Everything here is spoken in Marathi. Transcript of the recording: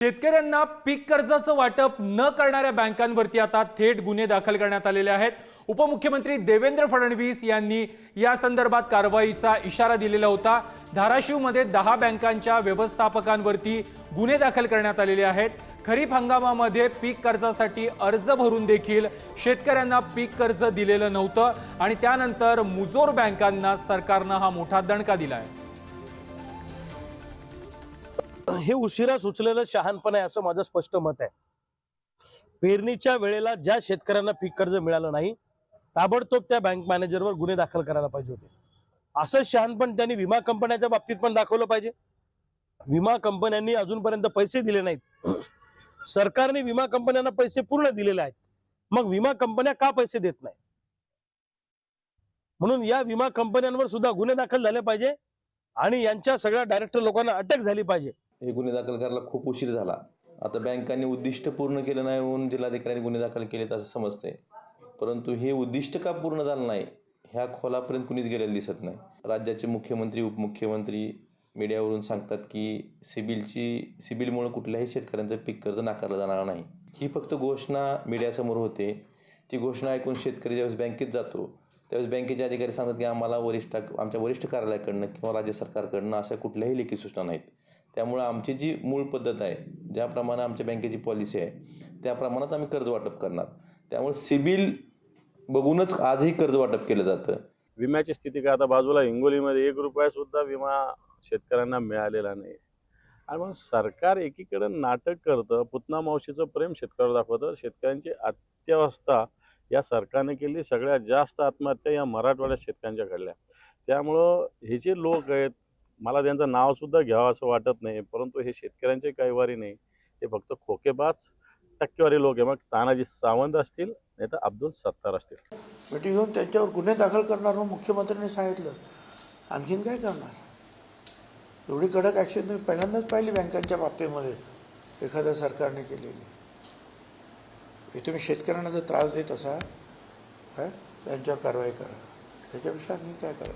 शेतकऱ्यांना पीक कर्जाचं वाटप न करणाऱ्या बँकांवरती आता थेट गुन्हे दाखल करण्यात आलेले आहेत. उपमुख्यमंत्री देवेंद्र फडणवीस यांनी या संदर्भात कारवाईचा इशारा दिलेला होता. धाराशिवमध्ये दहा बँकांच्या व्यवस्थापकांवरती गुन्हे दाखल करण्यात आलेले आहेत. खरीप हंगामामध्ये पीक कर्जासाठी अर्ज भरून देखील शेतकऱ्यांना पीक कर्ज दिलेलं नव्हतं आणि त्यानंतर मुजोर बँकांना सरकारनं हा मोठा दणका दिला आहे हे उशिरा सुचलेलं शहाणपण आहे असं माझं स्पष्ट मत आहे. पेरणीच्या वेळेला ज्या शेतकऱ्यांना पीक कर्ज मिळालं नाही ताबडतोब त्या बँक मॅनेजरवर गुन्हे दाखल करायला पाहिजे होते. असं शहाणपण त्यांनी विमा कंपन्याच्या बाबतीत पण दाखवलं पाहिजे. विमा कंपन्यांनी अजूनपर्यंत पैसे दिले नाहीत. सरकारने विमा कंपन्यांना पैसे पूर्ण दिलेले आहेत. मग विमा कंपन्या का पैसे देत नाही म्हणून या विमा कंपन्यांवर सुद्धा गुन्हे दाखल झाले पाहिजे आणि यांच्या सगळ्या डायरेक्टर लोकांना अटक झाली पाहिजे. हे गुन्हे दाखल करायला खूप उशीर झाला. आता बँकांनी उद्दिष्ट पूर्ण केलं नाही म्हणून जिल्हाधिकाऱ्यांनी गुन्हे दाखल केलेत असं समजते परंतु हे उद्दिष्ट का पूर्ण झालं नाही ह्या खोलापर्यंत कुणीच गेलेलं दिसत नाही. राज्याचे मुख्यमंत्री उपमुख्यमंत्री मीडियावरून सांगतात की सिबिलची सिबिलमुळं कुठल्याही शेतकऱ्यांचं पीक कर्ज नाकारलं जाणार नाही. ही फक्त घोषणा मीडियासमोर होते. ती घोषणा ऐकून शेतकरी ज्यावेळेस बँकेत जातो त्यावेळेस बँकेचे अधिकारी सांगतात की आम्हाला वरिष्ठ आमच्या वरिष्ठ कार्यालयाकडनं किंवा राज्य सरकारकडनं अशा कुठल्याही लेखी सूचना नाहीत. त्यामुळं आमची जी मूळ पद्धत आहे ज्याप्रमाणे आमच्या बँकेची पॉलिसी आहे त्या प्रमाणात आम्ही कर्ज वाटप करणार. त्यामुळे सिबिल बघूनच आजही कर्ज वाटप केलं जातं. विम्याची स्थिती काय? आता बाजूला हिंगोलीमध्ये एक रुपयासुद्धा विमा शेतकऱ्यांना मिळालेला नाही. आणि मग सरकार एकीकडे नाटक करतं पुतना मावशीचं प्रेम शेतकऱ्याला दाखवतं शेतकऱ्यांची अत्यवस्था या सरकारने केली सगळ्यात जास्त आत्महत्या या मराठवाड्यात शेतकऱ्यांच्या घडल्या. त्यामुळं हे जे लोक आहेत मला त्यांचं नावसुद्धा घ्यावं असं वाटत नाही परंतु हे शेतकऱ्यांचे कैवारी नाही. हे फक्त खोकेबाज टक्केवारी लोक आहे. मग तानाजी सावंत असतील नाही तर अब्दुल सत्तार असतील. भेटी घेऊन त्यांच्यावर गुन्हे दाखल करणार म्हणून मुख्यमंत्र्यांनी सांगितलं. आणखीन काय करणार? एवढी कडक ॲक्शन तुम्ही पहिल्यांदाच पाहिली बँकांच्या बाबतीमध्ये एखाद्या सरकारने केलेली. हे तुम्ही शेतकऱ्यांना जर त्रास देत असा काय त्यांच्यावर कारवाई करा. त्याच्यापेक्षा आणखी काय करा